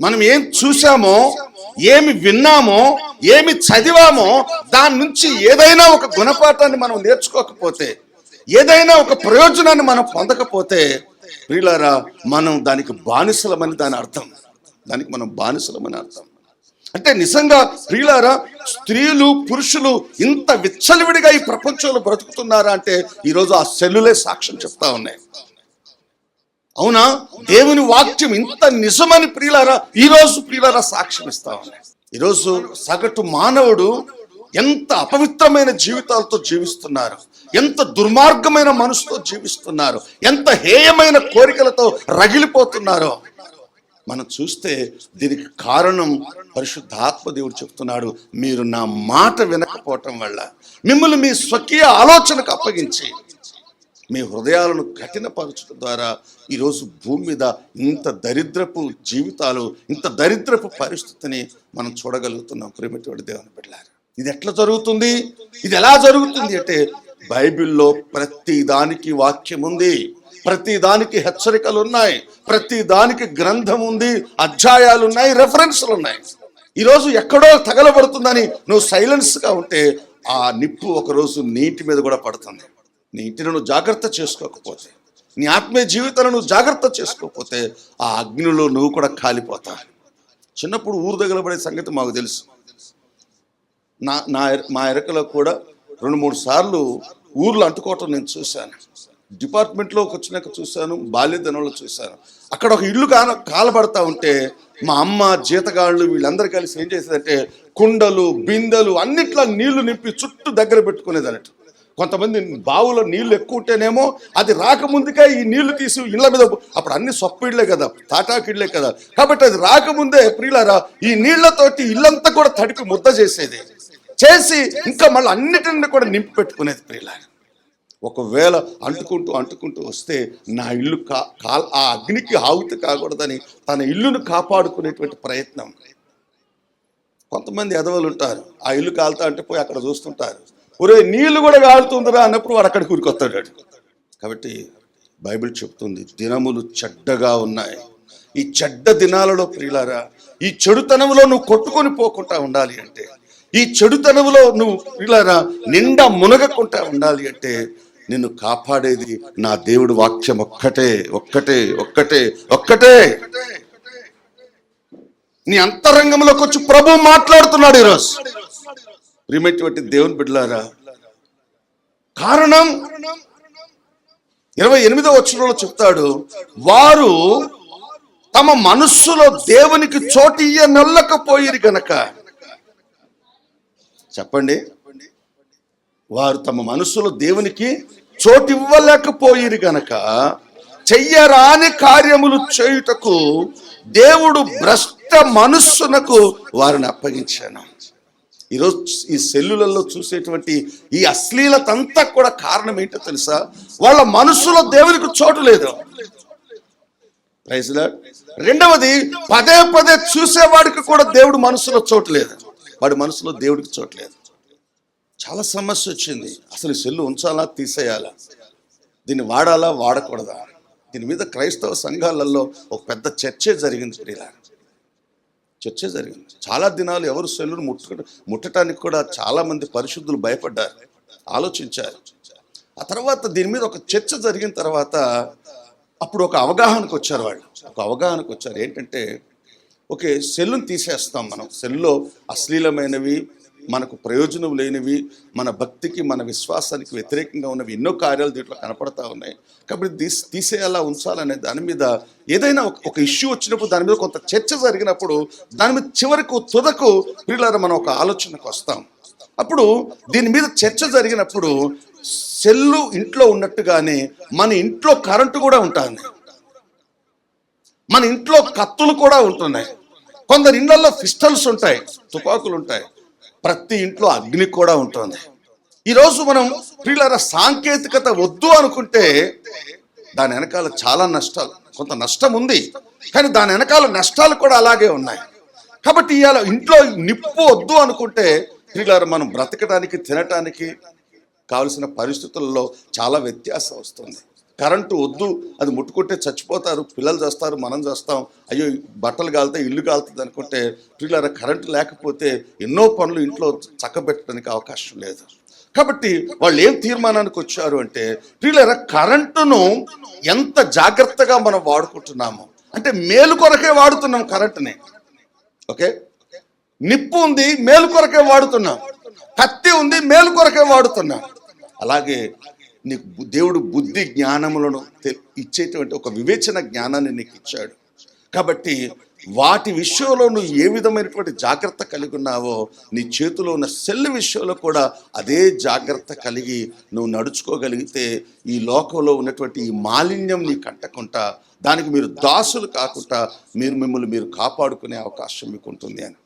మనం ఏం చూసామో ఏమి విన్నామో ఏమి చదివామో దాని నుంచి ఏదైనా ఒక గుణపాఠాన్ని మనం నేర్చుకోకపోతే ఏదైనా ఒక ప్రయోజనాన్ని మనం పొందకపోతే ప్రియులారా మనం దానికి బానిసలమని దాని అర్థం. దానికి మనం బానిసలమని అర్థం. అంటే నిజంగా ప్రియులారా స్త్రీలు పురుషులు ఇంత విచ్చలవిడిగా ఈ ప్రపంచంలో బ్రతుకుతున్నారా అంటే ఈరోజు ఆ సెల్లులే సాక్ష్యం చెప్తా ఉన్నాయి. అవునా? దేవుని వాక్యం ఇంత నిజమని ప్రియులారా ఈ రోజు ప్రియులారా సాక్ష్యం ఇస్తా ఈరోజు సగటు మానవుడు ఎంత అపవిత్రమైన జీవితాలతో జీవిస్తున్నారు ఎంత దుర్మార్గమైన మనసుతో జీవిస్తున్నారు ఎంత హేయమైన కోరికలతో రగిలిపోతున్నారో. మనం చూస్తే దీనికి కారణం పరిశుద్ధాత్మ దేవుడు చెప్తున్నాడు. మీరు నా మాట వినకపోవటం వల్ల మిమ్మల్ని మీ స్వకీయ ఆలోచనకు అప్పగించి మీ హృదయాలను కఠినపరచడం ద్వారా ఈరోజు భూమి మీద ఇంత దరిద్రపు జీవితాలు ఇంత దరిద్రపు పరిస్థితిని మనం చూడగలుగుతున్నాం. ప్రేమటువంటి దేవుని బిడ్డలారు ఇది ఎట్లా జరుగుతుంది? ఇది ఎలా జరుగుతుంది అంటే బైబిల్లో ప్రతి దానికి వాక్యం ఉంది ప్రతి దానికి హెచ్చరికలు ఉన్నాయి ప్రతి దానికి గ్రంథం ఉంది అధ్యాయాలు ఉన్నాయి రెఫరెన్స్లు ఉన్నాయి. ఈరోజు ఎక్కడో తగలబడుతుందని నువ్వు సైలెన్స్గా ఉంటే ఆ నిప్పు ఒకరోజు నీటి మీద కూడా పడుతుంది. నీ ఇంటిని నువ్వు జాగ్రత్త చేసుకోకపోతే నీ ఆత్మీయ జీవితాలను నువ్వు జాగ్రత్త చేసుకోకపోతే ఆ అగ్నిలో నువ్వు కూడా కాలిపోతావు. చిన్నప్పుడు ఊరు దగ్గర పడే సంగతి మాకు తెలుసు. నా నా మా ఎరకలో కూడా రెండు మూడు సార్లు ఊర్లో అంటుకోవటం నేను చూశాను. డిపార్ట్మెంట్లోకి వచ్చినాక చూశాను బాల్యదనంలో చూశాను. అక్కడ ఒక ఇల్లు కాన కాలబడతా ఉంటే మా అమ్మ జీతగాళ్ళు వీళ్ళందరూ కలిసి ఏం చేసేదంటే కుండలు బిందెలు అన్నిట్లో నీళ్ళు నింపి చుట్టూ దగ్గర పెట్టుకునేదన్నట్టు. కొంతమంది బావులో నీళ్ళు ఎక్కువ ఉంటేనేమో అది రాకముందుకే ఈ నీళ్ళు తీసి ఇళ్ళ మీద అప్పుడు అన్ని సొప్పిళ్ళే కదా తాటాకిళ్ళే కదా. కాబట్టి అది రాకముందే ప్రియులారా ఈ నీళ్ళతోటి ఇల్లంతా కూడా తడిపి ముద్ద చేసేది. చేసి ఇంకా మళ్ళీ అన్నిటిని కూడా నింపి పెట్టుకునేది ప్రియులారా. ఒకవేళ అంటుకుంటూ అంటుకుంటూ వస్తే నా ఇల్లు కా ఆ అగ్నికి ఆవుతి కాకూడదని తన ఇల్లును కాపాడుకునేటువంటి ప్రయత్నం. కొంతమంది ఎదవలు ఉంటారు ఆ ఇల్లు కాలుతా అంటే పోయి అక్కడ చూస్తుంటారు. ఒరే నీళ్ళు కూడా కాలుతుందిరా అన్నప్పుడు వాడు అక్కడికి ఊరికొస్తాడు. కాబట్టి బైబిల్ చెప్తుంది దినములు చెడ్డగా ఉన్నాయి. ఈ చెడ్డ దినాలలో ప్రియులారా ఈ చెడుతనంలో నువ్వు కొట్టుకొని పోకుండా ఉండాలి అంటే ఈ చెడుతనంలో నువ్వు ప్రియులారా నిండా మునగకుండా ఉండాలి అంటే నిన్ను కాపాడేది నా దేవుడు వాక్యం ఒక్కటే ఒక్కటే ఒక్కటే ఒక్కటే. నీ అంతరంగంలోకి వచ్చి ప్రభు మాట్లాడుతున్నాడు ఈరోజు. ప్రియమైనటువంటి దేవుని బిడ్డలారా కారణం ఇరవై ఎనిమిదో వచ్చినలో చెప్తాడు వారు తమ మనస్సులో దేవునికి చోటియ్య నొల్లకపోయిరు గనక. చెప్పండి వారు తమ మనస్సులో దేవునికి చోటివ్వలేకపోయిరు గనక చెయ్యరాని కార్యములు చేయుటకు దేవుడు భ్రష్ట మనస్సునకు వారిని అప్పగించాను. ఈరోజు ఈ సెల్లులలో చూసేటువంటి ఈ అశ్లీలతంతా కూడా కారణం ఏంటో తెలుసా? వాళ్ళ మనసులో దేవునికి చోటు లేదు. రెండవది పదే పదే చూసేవాడికి కూడా దేవుడు మనసులో చోటు లేదు. వాడి మనసులో దేవుడికి చోటు లేదు. చాలా సమస్య వచ్చింది. అసలు ఈ సెల్లు ఉంచాలా తీసేయాలా? దీన్ని వాడాలా వాడకూడదా? దీని మీద క్రైస్తవ సంఘాలలో ఒక పెద్ద చర్చే జరిగింది ఇలా. చర్చ జరిగింది. చాలా దినాలు ఎవరు సెల్లును ముట్ట ముట్టడానికి కూడా చాలామంది పరిశుద్ధులు భయపడ్డారు ఆలోచించారు. ఆ తర్వాత దీని మీద ఒక చర్చ జరిగిన తర్వాత అప్పుడు ఒక అవగాహనకు వచ్చారు వాళ్ళు. ఒక అవగాహనకు వచ్చారు. ఏంటంటే ఓకే సెల్లును తీసేస్తాం మనం. సెల్లో అశ్లీలమైనవి మనకు ప్రయోజనం లేనివి మన భక్తికి మన విశ్వాసానికి వ్యతిరేకంగా ఉన్నవి ఎన్నో కార్యాలు దీంట్లో కనపడతా ఉన్నాయి. కాబట్టి తీసి తీసేయాలా ఉంచాలనే దాని మీద ఏదైనా ఒక- ఇష్యూ వచ్చినప్పుడు దాని మీద కొంత చర్చ జరిగినప్పుడు దాని మీద చివరకు తుదకు ప్రియులారా మనం ఒక ఆలోచనకు వస్తాం. అప్పుడు దీని మీద చర్చ జరిగినప్పుడు సెల్లు ఇంట్లో ఉన్నట్టుగానే మన ఇంట్లో కరెంటు కూడా ఉంటుంది. మన ఇంట్లో కత్తులు కూడా ఉంటున్నాయి. కొందరు ఇళ్ళలో పిస్టల్స్ ఉంటాయి తుపాకులు ఉంటాయి. ప్రతి ఇంట్లో అగ్ని కూడా ఉంటుంది. ఈరోజు మనం ప్రియులారా సాంకేతికత వద్దు అనుకుంటే దాని వెనకాల చాలా నష్టాలు కొంత నష్టం ఉంది. కానీ దాని వెనకాల నష్టాలు కూడా అలాగే ఉన్నాయి. కాబట్టి ఇవాళ ఇంట్లో నిప్పు వద్దు అనుకుంటే ప్రియులారా మనం బ్రతకడానికి తినటానికి కావలసిన పరిస్థితుల్లో చాలా వ్యత్యాసం వస్తుంది. కరెంటు వద్దు అది ముట్టుకుంటే చచ్చిపోతారు పిల్లలు చేస్తారు మనం చేస్తాం అయ్యో బట్టలు కాలితే ఇల్లు కాలుతుంది అనుకుంటే పిల్లల కరెంటు లేకపోతే ఎన్నో పనులు ఇంట్లో చక్కబెట్టడానికి అవకాశం లేదు. కాబట్టి వాళ్ళు ఏం తీర్మానానికి వచ్చారు అంటే పిల్లల కరెంటును ఎంత జాగ్రత్తగా మనం వాడుకుంటున్నాము అంటే మేలు కొరకే వాడుతున్నాం కరెంటుని. ఓకే? నిప్పు ఉంది మేలు కొరకే వాడుతున్నాం. కత్తి ఉంది మేలు కొరకే వాడుతున్నాం. అలాగే నీకు దేవుడు బుద్ధి జ్ఞానములను తె- ఇచ్చేటువంటి ఒక వివేచన జ్ఞానాన్ని నీకు ఇచ్చాడు. కాబట్టి వాటి విషయంలో నువ్వు ఏ విధమైనటువంటి జాగ్రత్త కలిగి ఉన్నావో నీ చేతిలో ఉన్న సెల్ విషయంలో కూడా అదే జాగ్రత్త కలిగి నువ్వు నడుచుకోగలిగితే ఈ లోకంలో ఉన్నటువంటి ఈ మాలిన్యం నీ అంటకుండా దానికి మీరు దాసులు కాకుండా మీరు మిమ్మల్ని మీరు కాపాడుకునే అవకాశం మీకు ఉంటుంది అని.